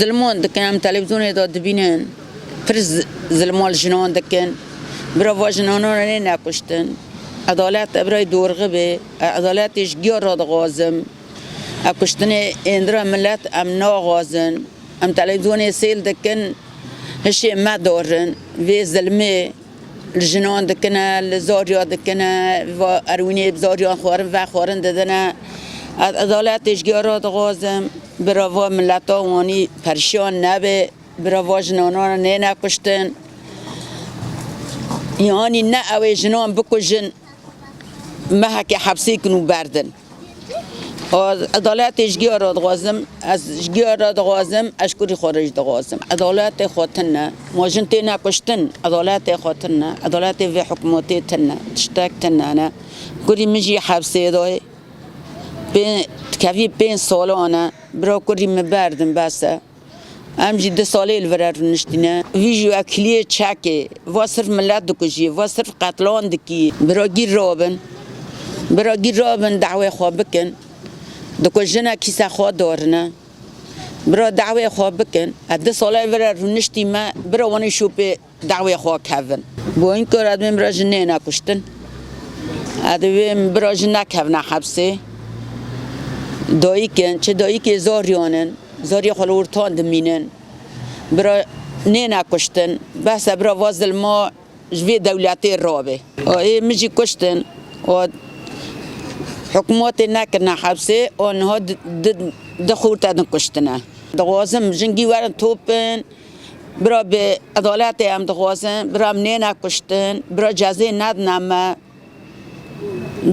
ظلمون دکن هم تلویزیون داد بینن پر ز- ظلمال جنان دکن برا و جنان رو نه نکشتن عدالت برای دورغه به عدالتش گیار را غازم اکشتن اندرا ملت ام ناغازن ام تلویزیون سیل دکن هشی ما دارن وی ظلمه الجنان دکنه لزاریا دکنه و اروینی بزاریان خوارن و خوارن ددنه عدالتش گیارا دغازم براوا ملتا وانی پرشان نبه براوا جنانان نه نکشتن یعنی نه اوی جنان بکشن محک حبسی کنو بردن از عدالت اشگی را دغازم از اشگی را دغازم اشکری خارج دغازم عدالت خاطرنا ماجن تی نکشتن عدالت خاطرنا عدالت و حکومتی تنا تشتاک تنا انا کری مجی حبسی دای بین کفی بین سالانه برا کری مبردم بسه ام جی ده ساله الورر نشتینه ویجو اکلیه چکه و صرف ملت دکجی و صرف قتلان دکی برا گیر رابن برا گیر رابن دعوه خواه بکن دکجنه کیسه خواه دارنه برا دعوه خواه بکن ده ساله الورر نشتی ما برا وانی شوپ دعوه خواه کهون با این کار ادمیم برا جنه نکشتن ادمیم برا جنه کهونه حبسه دایی کن چه دایی که زاریانن زاری خال ورتان دمینن برا نه نکشتن بس برا وازل ما جوی دولتی رابه آه مجی کشتن و حکومت نکنه حبسه آنها دخورت دن کشتنه دغازم جنگی ورن توپن برا به عدالت هم دغازم برا نه نکشتن برا جزه ندنمه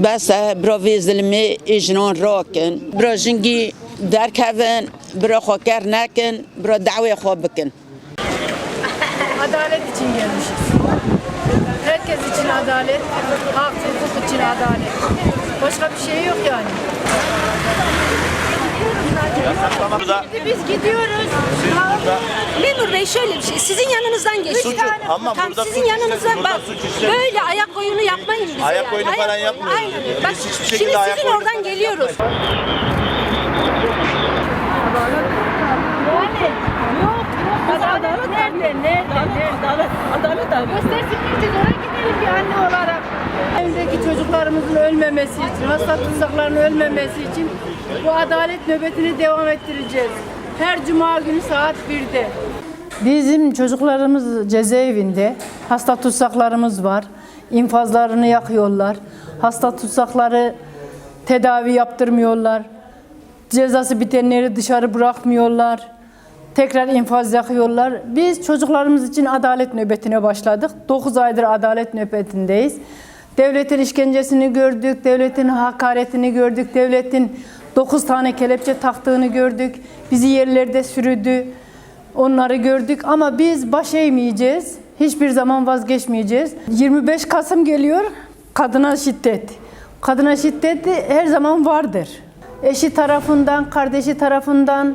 بس برا وی ظلمه اجنان راکن برا جنگی درکوین برا خاکر نکن برا دعوه خواه بکن Adalet için gelmişiz. Herkes için adalet, hak, hukuk için adalet. Başka bir şey yok yani. Biz gidiyoruz. Memur Bey şöyle bir şey. Sizin yanınızdan geçti. Suçu. Ama Tam burada sizin suç yanınızdan bak. burada suç. Böyle ayak oyunu yapmayın bize. Ayak yani. oyunu falan yapmıyoruz. Aynen. Biz Bak hiçbir şimdi şekilde ayak sizin oradan geliyoruz. Adalet nerede? Nerede? Adalet, adalet abi. Göstersin biz oraya gidelim bir anne olarak. Çocuklarımızın ölmemesi için, hasta tutsakların ölmemesi için bu adalet nöbetini devam ettireceğiz. Her cuma günü saat 1'de. Bizim çocuklarımız cezaevinde, hasta tutsaklarımız var. İnfazlarını yakıyorlar. Hasta tutsakları tedavi yaptırmıyorlar. Cezası bitenleri dışarı bırakmıyorlar. Tekrar infaz yakıyorlar. Biz çocuklarımız için adalet nöbetine başladık. 9 aydır adalet nöbetindeyiz. Devletin işkencesini gördük, devletin hakaretini gördük, devletin 9 tane kelepçe taktığını gördük. Bizi yerlerde sürüdü. Onları gördük ama biz baş eğmeyeceğiz. Hiçbir zaman vazgeçmeyeceğiz. 25 Kasım geliyor. Kadına şiddet. Kadına şiddet her zaman vardır. Eşi tarafından, kardeşi tarafından,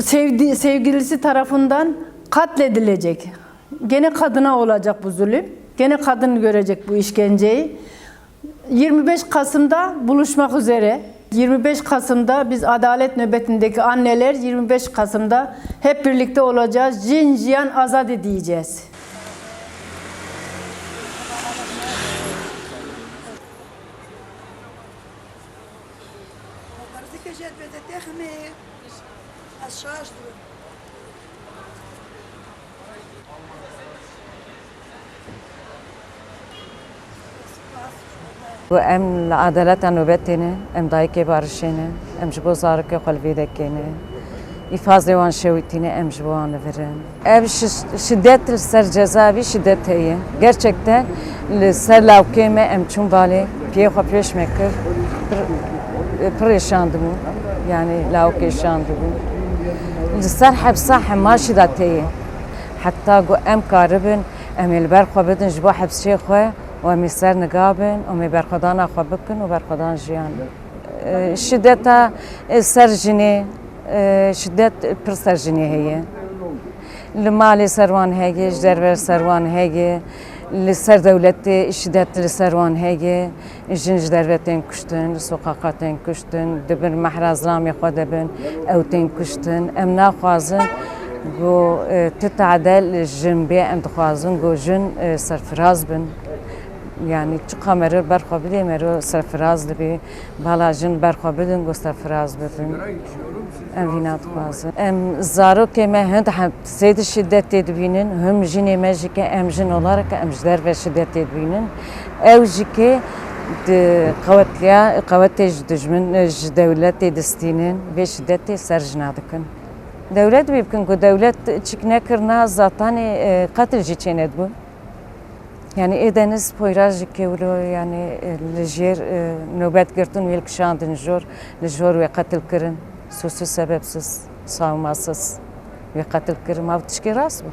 sevdi, sevgilisi tarafından katledilecek. Gene kadına olacak bu zulüm. Gene kadın görecek bu işkenceyi. 25 Kasım'da buluşmak üzere. 25 Kasım'da biz adalet nöbetindeki anneler 25 Kasım'da hep birlikte olacağız. Azat edeceğiz. Parece que و ام عدالت نوبتینه ام دایک بارشینه ام جبو زارک قلبی دکینه ifaz devan şevitine em jvan verin. Ev şiddet ser cezavi şiddet heye. Gerçekten ser lavkeme em çun vali piye xwe peş me kir. Perişan dibû. Yani lavke şan dibû. Li ser hepsa hemaşi da teye. Hatta gu em karibin em ê li ber xwe bidin ji bo hepsiyê xwe û em ê ser nigabin û em ê berxwedana xwe bikin û berxwedan jiyan. Şiddeta ser jinê شدت پر سرجنی هیه لمالی سروان هیه جدرور سروان هیه لسر دولتی شدت لسر وان هیه جن جدروتین کشتن سوقاقاتین کشتن دبن محراز رامی خود دبن او تین کشتن ام ناخوازن گو تتعدل جنبه ام دخوازن گو جن سرفراز بن yani çi kamerı berxwe bidê mero serfiraz dibê bala jin berxwe bidin got serfiraz bibin em vî nadixwazin em zarokê me hind sêd şiddetê dibînin him jinê me jî ke em jin olarak em ji derve şiddetê dibînin ew jî di qewetliya qewetê ji dijmin ji dewletê distînin vê şiddetê ser jina dikin Devlet bê bikin ku devlet çik nekirina zatanê qetil jî çêne dibû Yani edeniz poyraz kevlo yani lejyer nöbet girtin ve kşandın jor lejor ve katil kirin susuz sebepsiz savmasız ve katil kirin mav tişki ras bu.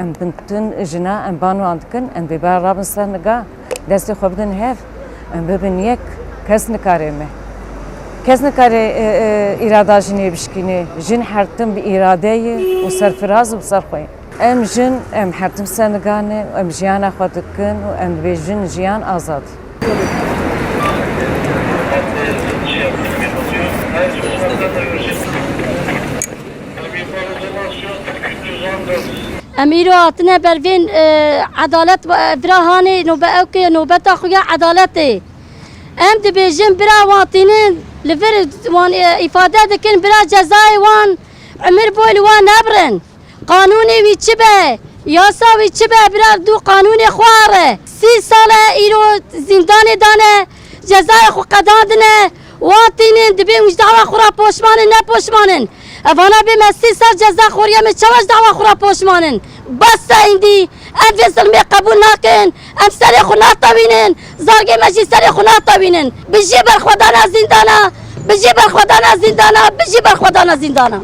Em bintin jina em banu andikin em biber rabın sahniga desti xobdin hev em bibin yek kes nikare me. Kes nikare irada jine bişkine jin hertim bi iradeyi u serfiraz u serxoy. Em jin em hertim senigane em jiyana xwe dikin û em bê jin jiyan azad. امیر هاتنه بر وین عدالت براهانی نوبه اوکی نوبت خویا عدالت ام دی بیجن برا واتینین لور وان ifade دکن برا جزای وان عمر بول وان نبرن قانونی وی چی به یاسا وی چی به برا دو قانون خواره سی سال ایرو زندان دانه جزای خو قداندنه واتینین دبی وش دعوا خورا پوشمانن نه پوشمانن اوانا بی سی سال جزا خوریا می چواش دعوا خورا پوشمانن بس ایندی ام فی ظلمی قبول نکن ام سری خو ناتوینن زارگی مجی سری خو ناتوینن بجی بر خودانا زندانا بجی بر خودانا زندانا بجی بر خودانا زندانا